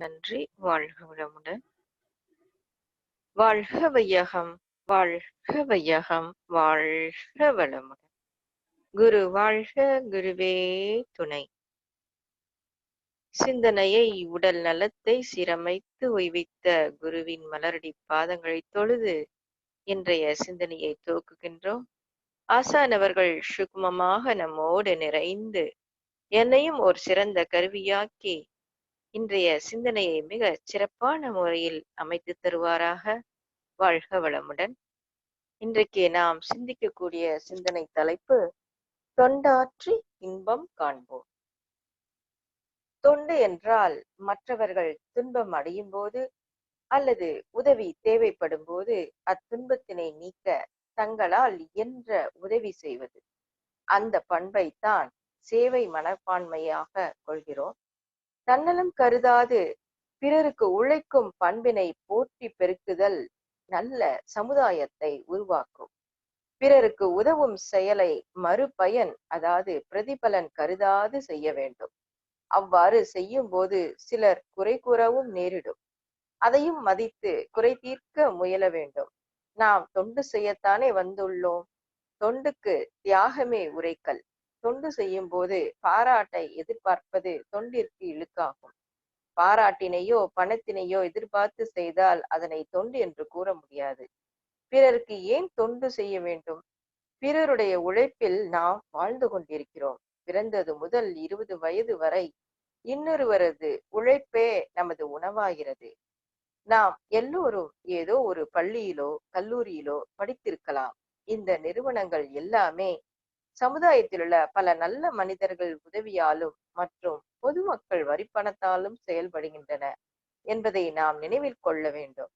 நன்றி. வாழ்க வளமுடன். வாழ்க வையகம் வாழ்க வையகம் வாழ்க வளமுடன். குரு வாழ்க குருவே துணை. சிந்தனையை உடல் நலத்தை சீரமைத்து ஓய்வித்த குருவின் மலரடி பாதங்களை தொழுது இன்றைய சிந்தனையை துவக்குகின்றோம். ஆசானவர்கள் சுக்மமாக நம்மோடு நிறைந்து என்னையும் ஒரு சிறந்த கருவியாக்கி இன்றைய சிந்தனையை மிக சிறப்பான முறையில் அமைத்து தருவாராக. வாழ்க வளமுடன். இன்றைக்கு நாம் சிந்திக்கக்கூடிய சிந்தனை தலைப்பு தொண்டாற்றி இன்பம் காண்போம். தொண்டு என்றால் மற்றவர்கள் துன்பம் அடையும் போது அல்லது உதவி தேவைப்படும் போது அத்துன்பத்தினை நீக்க தங்களால் என்ற உதவி செய்வது. அந்த பண்பை தான் சேவை மனப்பான்மையாக கொள்கிறோம். தன்னலம் கருதாது. பிறருக்கு உழைக்கும் பண்பினை போற்றி பெருக்குதல் நல்ல சமுதாயத்தை உருவாக்கும். பிறருக்கு உதவும் செயலை மறுபயன் அதாவது பிரதிபலன் கருதாது செய்ய வேண்டும். அவ்வாறு செய்யும் போது சிலர் குறை கூறவும் நேரிடும். அதையும் மதித்து குறை தீர்க்க முயல வேண்டும். நாம் தொண்டு செய்யத்தானே வந்துள்ளோம். தொண்டுக்கு தியாகமே உரைக்கல். தொண்டு செய்யும் போது பாராட்டை எதிர்பார்ப்பது தொண்டிற்கு இழுக்காகும். பாராட்டினையோ பணத்தினையோ எதிர்பார்த்து செய்தால் அதனை தொண்டு என்று கூற முடியாது. பிறருக்கு ஏன் தொண்டு செய்ய வேண்டும்? பிறருடைய உழைப்பில் நாம் வாழ்ந்து கொண்டிருக்கிறோம். பிறந்தது முதல் இருபது வயது வரை இன்னொருவரது உழைப்பே நமது உணவாகிறது. நாம் எல்லோரும் ஏதோ ஒரு பள்ளியிலோ கல்லூரியிலோ படித்திருக்கலாம். இந்த நிறுவனங்கள் எல்லாமே சமுதாயத்தில் உள்ள பல நல்ல மனிதர்கள் உதவியாலும் மற்றும் பொதுமக்கள் வரிப்பணத்தாலும் செயல்படுகின்றன என்பதை நாம் நினைவில் கொள்ள வேண்டும்.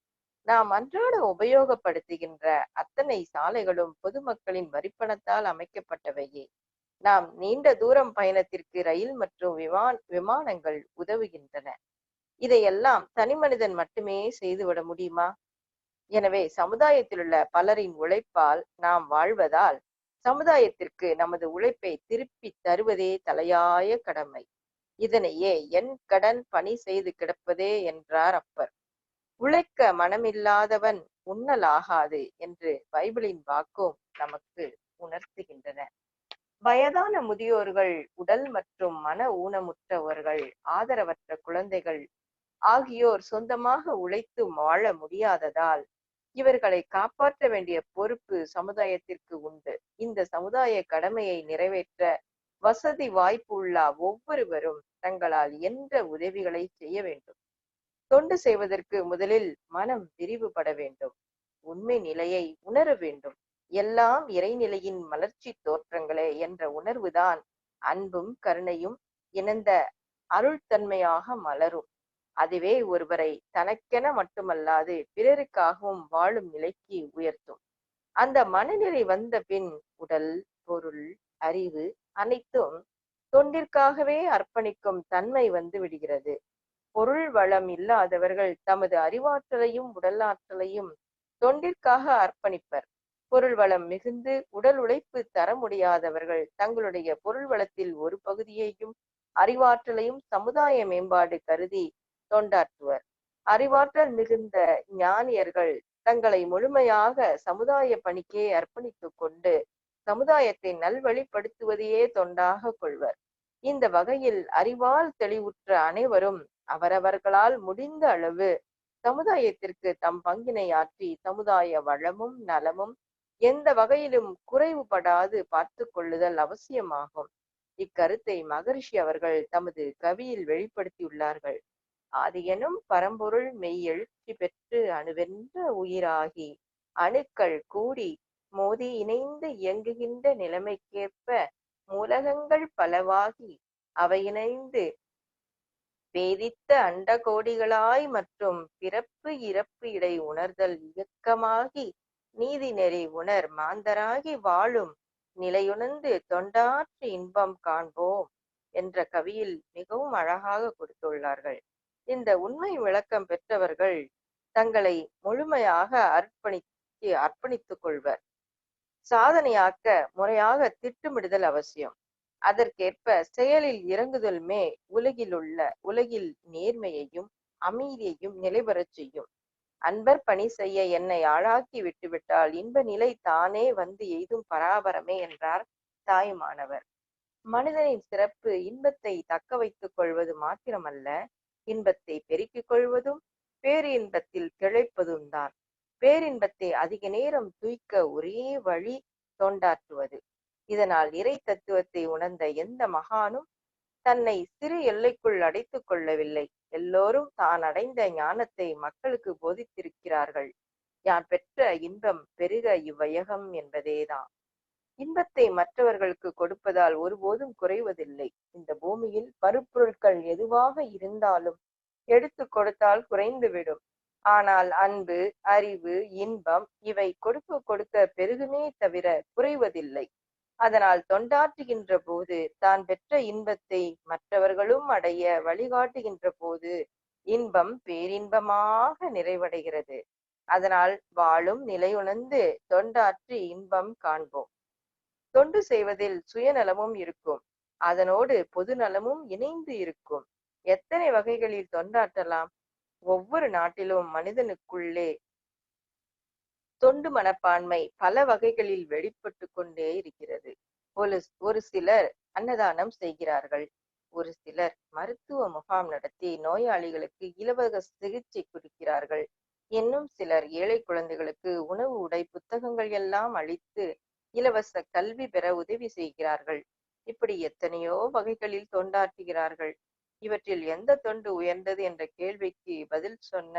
நாம் அன்றாட உபயோகப்படுத்துகின்ற அத்தனை சாலைகளும் பொதுமக்களின் வரிப்பணத்தால் அமைக்கப்பட்டவையே. நாம் நீண்ட தூரம் பயணத்திற்கு ரயில் மற்றும் விமான விமானங்கள் உதவுகின்றன. இதையெல்லாம் தனி மனிதன் மட்டுமே செய்துவிட முடியுமா? எனவே சமுதாயத்தில் உள்ள பலரின் உழைப்பால் நாம் வாழ்வதால் சமுதாயத்திற்கு நமது உழைப்பை திருப்பி தருவதே தலையாய கடமை. இதனையே என் கடன் பணி செய்து கிடப்பதே என்றார் அப்பர். உழைக்க மனமில்லாதவன் உண்ணலாகாது என்று பைபிளின் வாக்கும் நமக்கு உணர்த்துகின்றன. வயதான முதியோர்கள் உடல் மற்றும் மன ஊனமுற்றவர்கள் ஆதரவற்ற குழந்தைகள் ஆகியோர் சொந்தமாக உழைத்து வாழ முடியாததால் இவர்களை காப்பாற்ற வேண்டிய பொறுப்பு சமுதாயத்திற்கு உண்டு. இந்த சமுதாய கடமையை நிறைவேற்ற வசதி வாய்ப்பு உள்ள ஒவ்வொருவரும் தங்களால் என்ற உதவிகளை செய்ய வேண்டும்? தொண்டு செய்வதற்கு முதலில் மனம் விரிவுபட வேண்டும். உண்மை நிலையை உணர வேண்டும். எல்லாம் இறைநிலையின் மலர்ச்சி தோற்றங்களே என்ற உணர்வுதான் அன்பும் கருணையும் இணைந்த அருள்தன்மையாக மலரும். அதுவே ஒருவரை தனக்கென மட்டுமல்லாது பிறருக்காகவும் வாழும் நிலைக்கு உயர்த்தும். அந்த மனநிலை வந்த பின் உடல் பொருள் அறிவு அனைத்தும் தொண்டிற்காகவே அர்ப்பணிக்கும் தன்மை வந்து விடுகிறது. பொருள் வளம் இல்லாதவர்கள் தமது அறிவாற்றலையும் உடல் ஆற்றலையும் தொண்டிற்காக அர்ப்பணிப்பர். பொருள் வளம் மிகுந்து உடல் உழைப்பு தர முடியாதவர்கள் தங்களுடைய பொருள் வளத்தில் ஒரு பகுதியையும் அறிவாற்றலையும் சமுதாய மேம்பாடு கருதி தொண்டாற்றுவர். அறிவாற்றல் மிகுந்த ஞானியர்கள் தங்களை முழுமையாக சமுதாய பணிக்கே அர்ப்பணித்துக் கொண்டு சமுதாயத்தை நல்வழிப்படுத்துவதையே தொண்டாக கொள்வர். இந்த வகையில் அறிவால் தெளிவுற்ற அனைவரும் அவரவர்களால் முடிந்த அளவு சமுதாயத்திற்கு தம் பங்கினை ஆற்றி சமுதாய வளமும் நலமும் எந்த வகையிலும் குறைவுபடாது பார்த்து கொள்ளுதல் அவசியமாகும். இக்கருத்தை மகரிஷி அவர்கள் தமது கவியில் வெளிப்படுத்தியுள்ளார்கள். ஆதியனும் பரம்பொருள் மெய் எழுச்சி பெற்று அணுவென்ற உயிராகி அணுக்கள் கூடி மோதி இணைந்து இயங்குகின்ற நிலைமைக்கேற்ப மூலகங்கள் பலவாகி அவை இணைந்து வேதித்த அண்டகோடிகளாய் மற்றும் பிறப்பு இறப்பு இடை உணர்தல் இயக்கமாகி நீதி நெறி உணர் மாந்தராகி வாழும் நிலையுணர்ந்து தொண்டாற்று இன்பம் காண்போம் என்ற கவியில் மிகவும் அழகாக கொடுத்துள்ளார்கள். இந்த உண்மை விளக்கம் பெற்றவர்கள் தங்களை முழுமையாக அர்ப்பணித்து அர்ப்பணித்துக் கொள்வர். சாதனையாக்க முறையாக திட்டமிடுதல் அவசியம். அதற்கேற்ப செயலில் இறங்குதலுமே உலகில் உள்ள உலகில் நேர்மையையும் அமைதியையும் நிலைபெறச் செய்யும். அன்பர் பணி செய்ய என்னை ஆளாக்கி விட்டுவிட்டால் இன்ப நிலை தானே வந்து எய்தும் பராபரமே என்றார் தாயுமானவர். மனிதனின் சிறப்பு இன்பத்தை தக்க வைத்துக் கொள்வது மாத்திரமல்ல இன்பத்தை பெருக்கிக் கொள்வதும் பேரின்பத்தில் திளைப்பதும் தான். பேரின்பத்தை அதிக நேரம் தூய்க்க ஒரே வழி தொண்டாற்றுவது. இதனால் இறை தத்துவத்தை உணர்ந்த எந்த மகானும் தன்னை சிறு எல்லைக்குள் அடைத்துக் கொள்ளவில்லை. எல்லோரும் தான் அடைந்த ஞானத்தை மக்களுக்கு போதித்திருக்கிறார்கள். யான் பெற்ற இன்பம் பெருக இவ்வையகம் என்பதேதான் இன்பத்தை மற்றவர்களுக்கு கொடுப்பதால் ஒருபோதும் குறைவதில்லை. இந்த பூமியில் பருப்பொருட்கள் எதுவாக இருந்தாலும் எடுத்து கொடுத்தால் குறைந்துவிடும். ஆனால் அன்பு அறிவு இன்பம் இவை கொடுக்க கொடுக்க பெருகுமே தவிர குறைவதில்லை. அதனால் தொண்டாற்றுகின்ற போது தான் பெற்ற இன்பத்தை மற்றவர்களும் அடைய வழிகாட்டுகின்ற போது இன்பம் பேரின்பமாக நிறைவடைகிறது. அதனால் வாழும் நிலையுணர்ந்து தொண்டாற்றி இன்பம் காண்போம். தொண்டு செய்வதில் சுயநலமும் இருக்கும். அதனோடு பொதுநலமும் இணைந்து இருக்கும். எத்தனை வகைகளில் தொண்டாற்றலாம் ஒவ்வொரு நாட்டிலும் மனிதனுக்குள்ளே தொண்டு மனப்பான்மை பல வகைகளில் வெளிப்பட்டு கொண்டே இருக்கிறது. ஒரு ஒரு சிலர் அன்னதானம் செய்கிறார்கள். ஒரு சிலர் மருத்துவ முகாம் நடத்தி நோயாளிகளுக்கு இலவச சிகிச்சை கொடுக்கிறார்கள். இன்னும் சிலர் ஏழை குழந்தைகளுக்கு உணவு உடை புத்தகங்கள் எல்லாம் அளித்து இலவச கல்வி பெற உதவி செய்கிறார்கள். இப்படி எத்தனையோ வகைகளில் தொண்டாற்றுகிறார்கள். இவற்றில் எந்த தொண்டு உயர்ந்தது என்ற கேள்விக்கு பதில் சொன்ன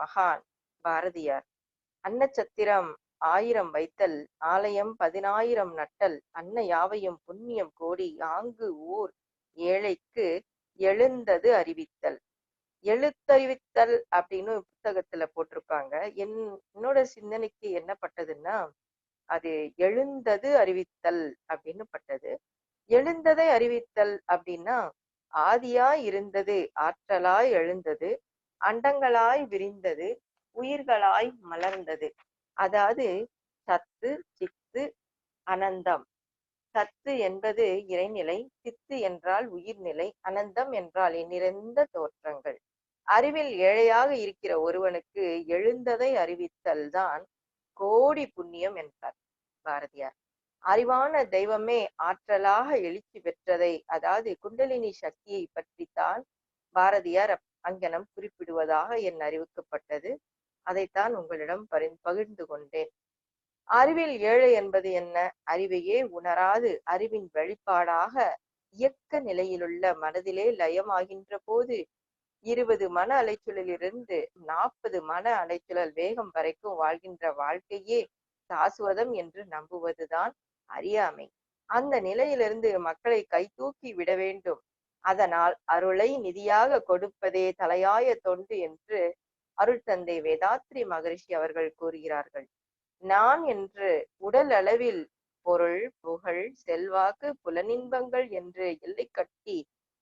மகான் பாரதியார். அன்னச்சத்திரம் ஆயிரம் வைத்தல் ஆலயம் பதினாயிரம் நட்டல் அன்ன யாவையும் புண்ணியம் கோடி ஆங்கு ஊர் ஏழைக்கு எழுந்தது அறிவித்தல். எழுத்தறிவித்தல் அப்படின்னு புத்தகத்துல போட்டிருப்பாங்க. என் என்னோட சிந்தனைக்கு என்ன பட்டதுன்னா அது எழுந்தது அறிவித்தல் அப்படின்னு பட்டது. எழுந்ததை அறிவித்தல் அப்படின்னா ஆதியாய் இருந்தது ஆற்றலாய் எழுந்தது அண்டங்களாய் விரிந்தது உயிர்களாய் மலர்ந்தது. அதாவது சத்து சித்து அனந்தம். சத்து என்பது இறைநிலை சித்து என்றால் உயிர்நிலை அனந்தம் என்றால் நிறைந்த தோற்றங்கள். அறிவில் ஏழையாக இருக்கிற ஒருவனுக்கு எழுந்ததை அறிவித்தல் தான் கோடி புண்ணியம் என்றார் பாரதியார். அறிவான தெய்வமே ஆற்றலாக எழுச்சி பெற்றதை அதாவது குண்டலினி சக்தியை பற்றித்தான் பாரதியார் அங்கனம் குறிப்பிடுவதாக என் அறிவிக்கப்பட்டது. அதைத்தான் உங்களிடம் பரி பகிர்ந்து கொண்டேன். அறிவில் ஏழை என்பது என்ன? அறிவையே உணராது அறிவின் வெளிப்பாடாக இயக்க நிலையிலுள்ள மனதிலே லயமாகின்ற போது இருபது மன அலைச்சலிலிருந்து நாற்பது மன அலைச்சலல் வேகம் வரைக்கும் வாழ்கின்ற வாழ்க்கையே சாசுவதம் என்று நம்புவதுதான் அறியாமை. அந்த நிலையிலிருந்து மக்களை கை தூக்கி விட வேண்டும். அதனால் அருளை நிதியாக கொடுப்பதே தலையாய தொண்டு என்று அருள் தந்தை வேதாத்ரி மகரிஷி அவர்கள் கூறுகிறார்கள். நான் என்று உடல் அளவில் பொருள் புகழ் செல்வாக்கு புலனின்பங்கள் என்று எல்லை கட்டி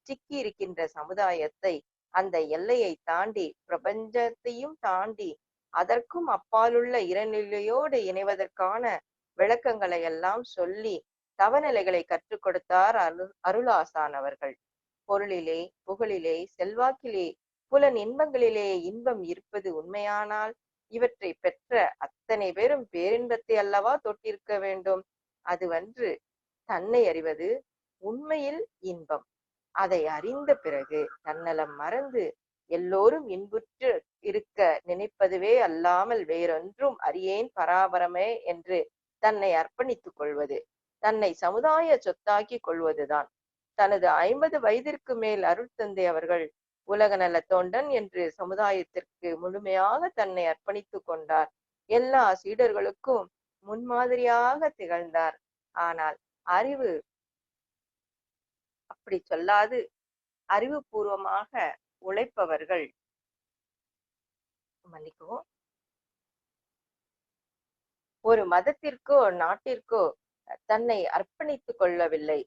சிக்கி இருக்கின்ற சமுதாயத்தை அந்த எல்லையை தாண்டி பிரபஞ்சத்தையும் தாண்டி அதற்கும் அப்பாலுள்ள இறைநிலையோடு இணைவதற்கான விளக்கங்களை எல்லாம் சொல்லி தவநிலைகளை கற்றுக் கொடுத்தார் அரு அருளாசான் அவர்கள். பொருளிலே புகழிலே செல்வாக்கிலே புலன் இன்பங்களிலே இன்பம் இருப்பது உண்மையானால் இவற்றை பெற்ற அத்தனை பேரும் பேரின்பத்தை அல்லவா தொட்டிருக்க வேண்டும்? அதுவன்று தன்னை அறிவது உண்மையில் இன்பம். அதை அறிந்த பிறகு தன்னலம் மறந்து எல்லோரும் இன்புற்று இருக்க நினைப்பதுவே அல்லாமல் வேறொன்றும் அறியேன் பராபரமே என்று தன்னை அர்ப்பணித்துக் கொள்வது தன்னை சமுதாய சொத்தாக்கி கொள்வதுதான். தனது ஐம்பது வயதிற்கு மேல் அருள் தந்தை அவர்கள் உலக நல தொண்டன் என்று சமுதாயத்திற்கு முழுமையாக தன்னை அர்ப்பணித்துக் கொண்டார். எல்லா சீடர்களுக்கும் முன்மாதிரியாக திகழ்ந்தார். ஆனால் அறிவு அப்படி சொல்லாது. அறிவுபூர்வமாக உழைப்பவர்கள். மன்னிக்கவும். ஒரு மதத்திற்கோ நாட்டிற்கோ தன்னை அர்ப்பணித்துக் கொள்ளவில்லை.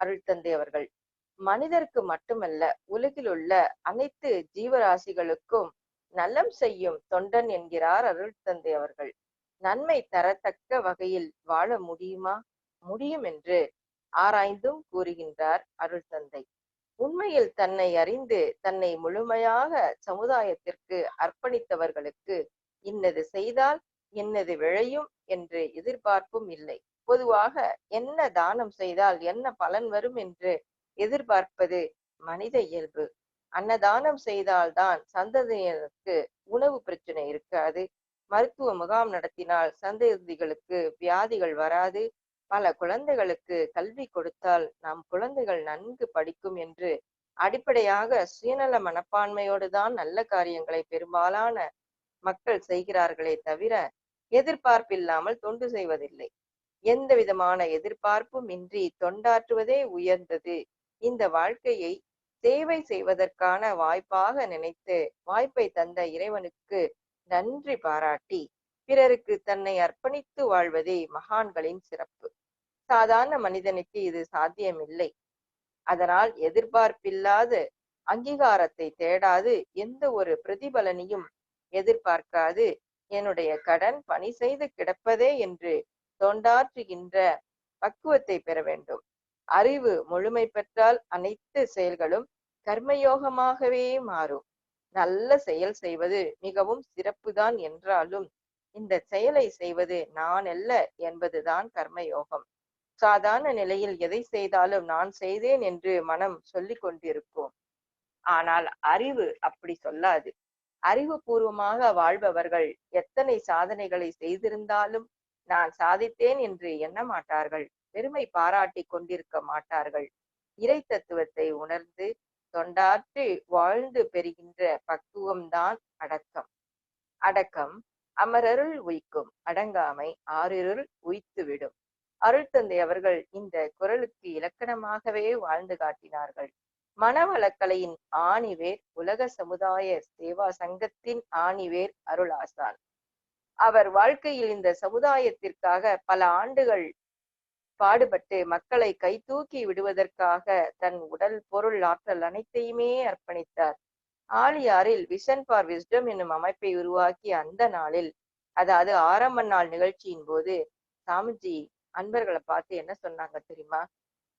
அருள் தந்தை அவர்கள் மனிதருக்கு மட்டுமல்ல உலகில் உள்ள அனைத்து ஜீவராசிகளுக்கும் நலம் செய்யும் தொண்டன் என்கிறார் அருள் தந்தை அவர்கள். நன்மை தரத்தக்க வகையில் வாழ முடியுமா? முடியும் என்று ஆராய்ந்தும் கூறுகின்றார் அருள் தந்தை. உண்மையில் தன்னை அறிந்து தன்னை முழுமையாக சமுதாயத்திற்கு அர்ப்பணித்தவர்களுக்கு இன்னது செய்தால் இன்னது விழையும் என்று எதிர்பார்ப்பும் இல்லை. பொதுவாக என்ன தானம் செய்தால் என்ன பலன் வரும் என்று எதிர்பார்ப்பது மனித இயல்பு. அன்னதானம் செய்தால்தான் சந்ததியினருக்கு உணவு பிரச்சனை இருக்காது. மருத்துவ முகாம் நடத்தினால் சந்ததிகளுக்கு வியாதிகள் வராது. பல குழந்தைகளுக்கு கல்வி கொடுத்தால் நம் குழந்தைகள் நன்கு படிக்கும் என்று அடிப்படையாக சுயநல மனப்பான்மையோடு தான் நல்ல காரியங்களை பெரும்பாலான மக்கள் செய்கிறார்களே தவிர எதிர்பார்ப்பில்லாமல் தொண்டு செய்வதில்லை. எந்த விதமான எதிர்பார்ப்பும் இன்றி தொண்டாற்றுவதே உயர்ந்தது. இந்த வாழ்க்கையை சேவை செய்வதற்கான வாய்ப்பாக நினைத்து வாய்ப்பை தந்த இறைவனுக்கு நன்றி பாராட்டி பிறருக்கு தன்னை அர்ப்பணித்து வாழ்வதே மகான்களின் சிறப்பு. சாதாரண மனிதனுக்கு இது சாத்தியமில்லை. அதனால் எதிர்பார்ப்பில்லாத அங்கீகாரத்தை தேடாது எந்த ஒரு பிரதிபலனையும் எதிர்பார்க்காது. என்னுடைய கடன் பணி செய்து கிடப்பதே என்று தொண்டாற்றுகின்ற பக்குவத்தை பெற வேண்டும். அறிவு முழுமை பெற்றால் அனைத்து செயல்களும் கர்மயோகமாகவே மாறும். நல்ல செயல் செய்வது மிகவும் சிறப்புதான் என்றாலும் இந்த செயலை செய்வது நான் அல்ல என்பதுதான் கர்மயோகம். சாதாரண நிலையில் எதை செய்தாலும் நான் செய்தேன் என்று மனம் சொல்லிக் கொண்டிருக்கும். ஆனால் அறிவு அப்படி சொல்லாது. அறிவுபூர்வமாக வாழ்பவர்கள் எத்தனை சாதனைகளை செய்திருந்தாலும் நான் சாதித்தேன் என்று எண்ண மாட்டார்கள். பெருமை பாராட்டி கொண்டிருக்க மாட்டார்கள். இறை தத்துவத்தை உணர்ந்து தொண்டாற்றி வாழ்ந்து பெறுகின்ற பக்குவம்தான் அடக்கம். அடக்கம் அமரருள் உய்க்கும். அடங்காமை ஆறிருள் உய்த்துவிடும். அருள் தந்தை அவர்கள் இந்த குரலுக்கு இலக்கணமாகவே வாழ்ந்து காட்டினார்கள். மனவளக்கலையின் ஆணிவேர் உலக சமுதாய சேவா சங்கத்தின் ஆணிவேர் அருளாசான். அவர் வாழ்க்கையில் இந்த சமுதாயத்திற்காக பல ஆண்டுகள் பாடுபட்டு மக்களை கைதூக்கி விடுவதற்காக தன் உடல் பொருள் ஆற்றல் அனைத்தையுமே அர்ப்பணித்தார். ஆலியாரில் விஷன் ஃபார் விஸ்டம் என்னும் அமைப்பை உருவாக்கிய அந்த நாளில் அதாவது ஆரம்ப நாள் நிகழ்ச்சியின் போது சாமிஜி அன்பர்களை பார்த்து என்ன சொன்னாங்க தெரியுமா?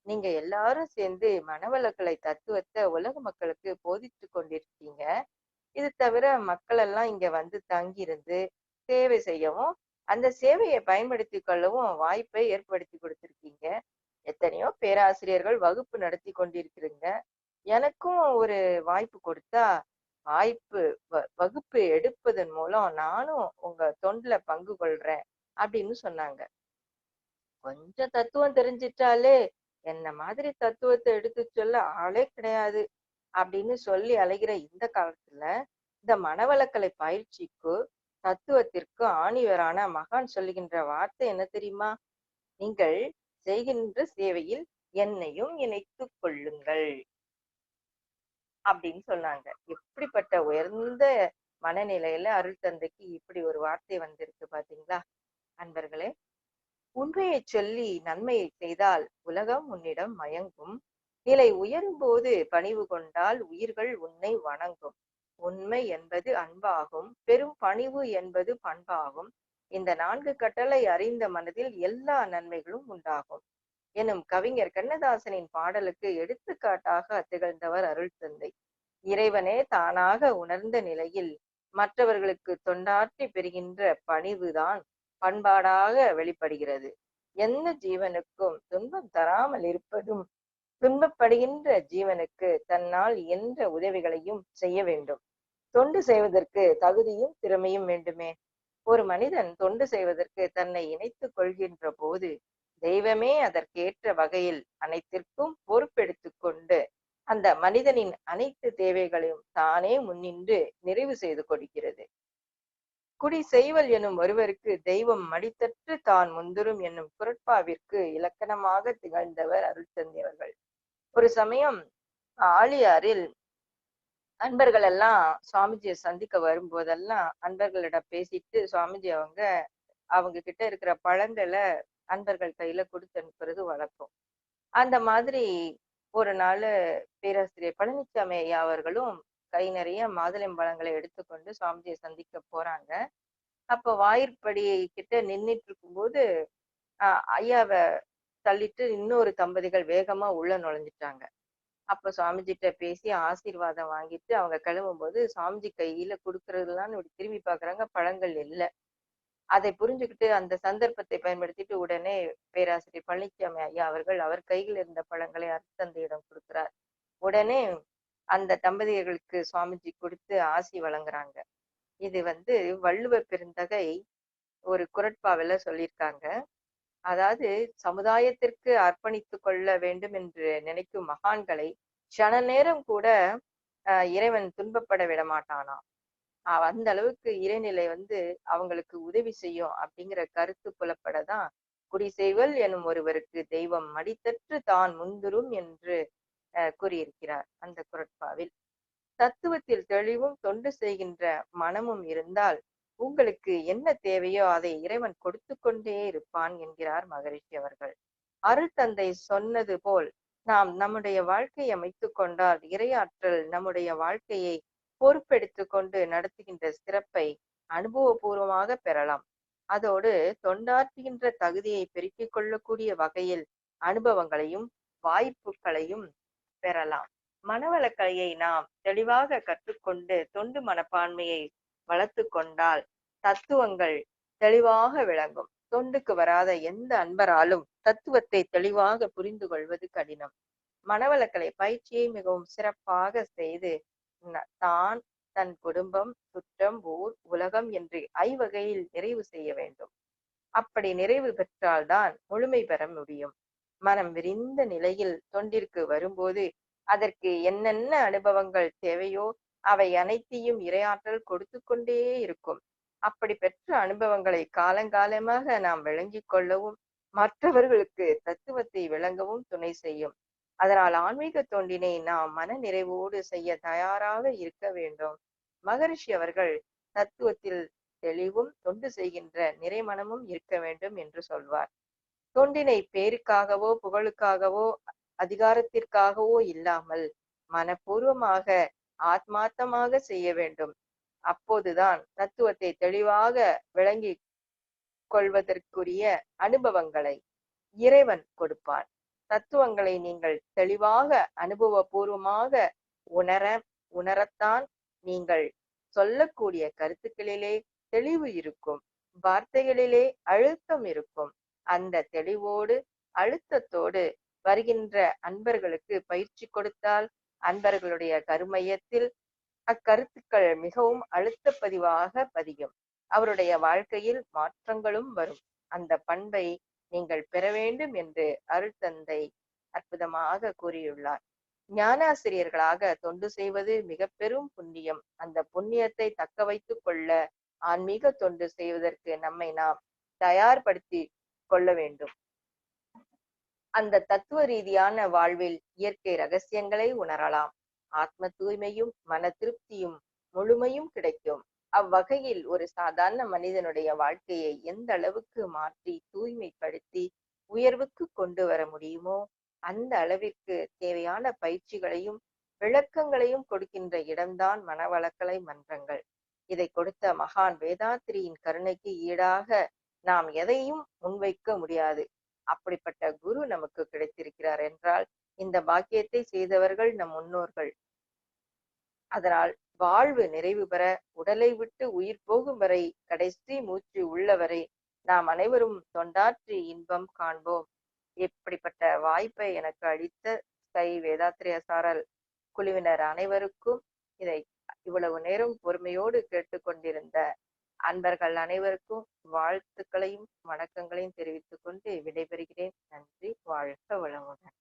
நீங்க எல்லாரும் சேர்ந்து மனவளக்கலை தத்துவத்தை உலக மக்களுக்கு போதித்து கொண்டிருக்கீங்க. இது தவிர மக்கள் எல்லாம் இங்க வந்து தங்கியிருந்து சேவை செய்யவும் அந்த சேவையை பயன்படுத்தி கொள்ளவும் வாய்ப்பை ஏற்படுத்தி கொடுத்திருக்கீங்க. எத்தனையோ பேராசிரியர்கள் வகுப்பு நடத்தி கொண்டிருக்கிறீங்க. எனக்கும் ஒரு வாய்ப்பு கொடுத்தா வாய்ப்பு வ- வகுப்பு எடுப்பதன் மூலம் நானும் உங்க தொண்டுல பங்கு கொள்றேன் அப்படின்னு சொன்னாங்க. கொஞ்சம் தத்துவம் தெரிஞ்சிட்டாலே என்ன மாதிரி தத்துவத்தை எடுத்து சொல்ல ஆளே கிடையாது அப்படின்னு சொல்லி அலைகிற இந்த காலத்துல இந்த மனவளக்கலை பயிற்சிக்கு தத்துவத்திற்கு ஆணிவரான மகான் சொல்லுகின்ற வார்த்தை என்ன தெரியுமா? நீங்கள் செய்கின்ற சேவையில் என்னையும் இணைத்துக் கொள்ளுங்கள் அப்படின்னு சொன்னாங்க. எப்படிப்பட்ட உயர்ந்த மனநிலையில அருள் தந்தைக்கு இப்படி ஒரு வார்த்தை வந்திருக்கு பாத்தீங்களா? அன்பர்களே உண்மையை சொல்லி நன்மையை செய்தால் உலகம் உன்னிடம் மயங்கும். நிலை உயரும் போது பணிவு கொண்டால் உயிர்கள் உன்னை வணங்கும். உண்மை என்பது அன்பாகும். பெரும் பணிவு என்பது பண்பாகும். இந்த நான்கு கட்டளை அறிந்த மனதில் எல்லா நன்மைகளும் உண்டாகும். எனும் கவிஞர் கண்ணதாசனின் பாடலுக்கு எடுத்துக்காட்டாக திகழ்ந்தவர் அருள் தந்தை. இறைவனே தானாக உணர்ந்த நிலையில் மற்றவர்களுக்கு தொண்டாற்றி பெறுகின்ற பணிவுதான் பண்பாடாக வெளிப்படுகிறது. எந்த ஜீவனுக்கும் துன்பம் தராமல் இருப்பதும் துன்பப்படுகின்ற ஜீவனுக்கு தன்னால் என்ற உதவிகளையும் செய்ய வேண்டும். தொண்டு செய்வதற்கு தகுதியும் திறமையும் வேண்டுமே. ஒரு மனிதன் தொண்டு செய்வதற்கு தன்னை இணைத்துக் கொள்கின்ற போது தெய்வமே அதற்கேற்ற வகையில் அனைத்திற்கும் பொறுப்பெடுத்து கொண்டு அந்த மனிதனின் அனைத்து தேவைகளையும் தானே முன்னின்று நிறைவு செய்து கொடுக்கிறது. குடி செய்வல் எனும் ஒருவருக்கு தெய்வம் மடித்தற்று தான் முந்துரும் என்னும் குரட்பாவிற்கு இலக்கணமாக திகழ்ந்தவர் அருள்சந்தியவர்கள். ஒரு சமயம் ஆழியாரில் அன்பர்கள் எல்லாம் சுவாமிஜியை சந்திக்க வரும்போதெல்லாம் அன்பர்களிடம் பேசிட்டு சுவாமிஜி அவங்க அவங்க கிட்ட இருக்கிற பழங்களை அன்பர்கள் கையில கொடுத்து அனுப்புறது வழக்கம் அந்த மாதிரி ஒரு நாள் பேராசிரியர் பழனிசாமி ஐயா அவர்களும் கை நிறைய மாதுளம்பழங்களை எடுத்துக்கொண்டு சுவாமிஜியை சந்திக்க போறாங்க. அப்ப வாயிற்படி கிட்ட நின்னுட்டு இருக்கும்போது ஐயாவை தள்ளிட்டு இன்னொரு தம்பதிகள் வேகமா உள்ள நுழைஞ்சிட்டாங்க. அப்ப சுவாமிஜிட்ட பேசி ஆசீர்வாதம் வாங்கிட்டு அவங்க கிளம்பும்போது சுவாமிஜி கையில கொடுக்கறதுலாம் இப்படி திரும்பி பாக்குறாங்க. பழங்கள் இல்லை. அதை புரிஞ்சுக்கிட்டு அந்த சந்தர்ப்பத்தை பயன்படுத்திட்டு உடனே பேராசிரியர் பழனிசாமி ஐயா அவர்கள் அவர் கையில் இருந்த பழங்களை அருத்தந்தையிடம் கொடுக்கிறார். உடனே அந்த தம்பதியர்களுக்கு சுவாமிஜி கொடுத்து ஆசி வழங்குறாங்க. இது வந்து வள்ளுவ பெருந்தகை ஒரு குரட்பாவில சொல்லியிருக்காங்க. அதாவது சமுதாயத்திற்கு அர்ப்பணித்து கொள்ள வேண்டும் என்று நினைக்கும் மகான்களை சன நேரம் கூட இறைவன் துன்பப்பட விட மாட்டானாம் அந்த அளவுக்கு இறைநிலை வந்து அவங்களுக்கு உதவி செய்யும் அப்படிங்கிற கருத்து புலப்படதான் குடி செய்வல் எனும் ஒருவருக்கு தெய்வம் மடித்தற்று தான் முந்துரும் என்று கூறியிருக்கிறார் அந்த குரட்பாவில். தத்துவத்தில் தெளிவும் தொண்டு செய்கின்ற மனமும் இருந்தால் உங்களுக்கு என்ன தேவையோ அதை இறைவன் கொடுத்து கொண்டே இருப்பான் என்கிறார் மகரிஷி அவர்கள். அருள் தந்தை சொன்னது போல் நாம் நம்முடைய வாழ்க்கையை அமைத்துக் கொண்டால் இறையாற்றல் நம்முடைய வாழ்க்கையை பொறுப்பெடுத்து கொண்டு நடத்துகின்ற சிறப்பை அனுபவபூர்வமாக பெறலாம். அதோடு தொண்டாற்றுகின்ற தகுதியை பெருக்கிக் கொள்ளக்கூடிய வகையில் அனுபவங்களையும் வாய்ப்புகளையும் பெறலாம். மனவளக்கலையை நாம் தெளிவாக கற்றுக்கொண்டு தொண்டு மனப்பான்மையை வளர்த்து கொண்டால் தத்துவங்கள் தெளிவாக விளங்கும். தொண்டுக்கு வராத எந்த அன்பராலும் தத்துவத்தை தெளிவாக புரிந்து கொள்வது கடினம். மனவளக்கலை பயிற்சியை மிகவும் சிறப்பாக செய்து தான் தன் குடும்பம் சுற்றம் ஊர் உலகம் என்று ஐவகையில் நிறைவு செய்ய வேண்டும். அப்படி நிறைவு பெற்றால்தான் முழுமை பெற முடியும். மனம் விரிந்த நிலையில் தொண்டிற்கு வரும்போது அதற்கு என்னென்ன அனுபவங்கள் தேவையோ அவை அனைத்தையும் இரையாற்றல் கொடுத்து கொண்டே இருக்கும். அப்படி பெற்ற அனுபவங்களை காலங்காலமாக நாம் விளங்கிக் கொள்ளவும் மற்றவர்களுக்கு தத்துவத்தை விளங்கவும் துணை செய்யும். அதனால் ஆன்மீக தொண்டினை நாம் மன நிறைவோடு செய்ய தயாராக இருக்க வேண்டும். மகரிஷி அவர்கள் தத்துவத்தில் தெளிவும் தொண்டு செய்கின்ற நிறைமனமும் இருக்க வேண்டும் என்று சொல்வார். தொண்டினை பேருக்காகவோ புகழுக்காகவோ அதிகாரத்திற்காகவோ இல்லாமல் மனப்பூர்வமாக ஆத்மார்த்தமாக செய்ய வேண்டும். அப்போதுதான் தத்துவத்தை தெளிவாக விளங்கி கொள்வதற்குரிய அனுபவங்களை இறைவன் கொடுப்பான் தத்துவங்களை நீங்கள் தெளிவாக அனுபவபூர்வமாக உணர உணரத்தான் நீங்கள் சொல்லக்கூடிய கருத்துக்களிலே தெளிவு இருக்கும். வார்த்தைகளிலே அழுத்தம் இருக்கும். அந்த தெளிவோடு அழுத்தத்தோடு வருகின்ற அன்பர்களுக்கு பயிற்சி கொடுத்தால் அன்பர்களுடைய கருமையத்தில் அக்கருத்துக்கள் மிகவும் அழுத்த பதிவாக பதியும். அவருடைய வாழ்க்கையில் மாற்றங்களும் வரும். அந்த பண்பை நீங்கள் பெற வேண்டும் என்று அருள்தந்தை அற்புதமாக கூறியுள்ளார். ஞானாசிரியர்களாக தொண்டு செய்வது மிக பெரும் புண்ணியம். அந்த புண்ணியத்தை தக்க வைத்துக் கொள்ள ஆன்மீக தொண்டு செய்வதற்கு நம்மை நாம் தயார்படுத்தி கொள்ள வேண்டும். அந்த தத்துவ ரீதியான வாழ்வில் இயற்கை ரகசியங்களை உணரலாம். ஆத்ம தூய்மையும் மன திருப்தியும் முழுமையும் கிடைக்கும். அவ்வகையில் ஒரு சாதாரண மனிதனுடைய வாழ்க்கையை எந்த அளவுக்கு மாற்றி தூய்மைப்படுத்தி உயர்வுக்கு கொண்டு வர முடியுமோ அந்த அளவிற்கு தேவையான பயிற்சிகளையும் விளக்கங்களையும் கொடுக்கின்ற இடம்தான் மனவளக்கலை மன்றங்கள். இதை கொடுத்த மகான் வேதாத்திரியின் கருணைக்கு ஈடாக நாம் எதையும் முன்வைக்க முடியாது. அப்படிப்பட்ட குரு நமக்கு கிடைத்திருக்கிறார் என்றால் இந்த பாக்கியத்தை செய்தவர்கள் நம் முன்னோர்கள். அதனால் வாழ்வு நிறைவு பெற உடலை விட்டு உயிர் போகும் வரை கடைசி மூச்சு உள்ளவரை நாம் அனைவரும் தொண்டாற்றி இன்பம் காண்போம். இப்படிப்பட்ட வாய்ப்பை எனக்கு அளித்த ஸ்கை வேதாத்திரிய சாரல் குழுவினர் அனைவருக்கும் இதை இவ்வளவு நேரம் பொறுமையோடு கேட்டுக்கொண்டிருந்த அன்பர்கள் அனைவருக்கும் வாழ்த்துக்களையும் வணக்கங்களையும் தெரிவித்துக் கொண்டு விடைபெறுகிறேன். நன்றி வாழ்க வளமுடன்.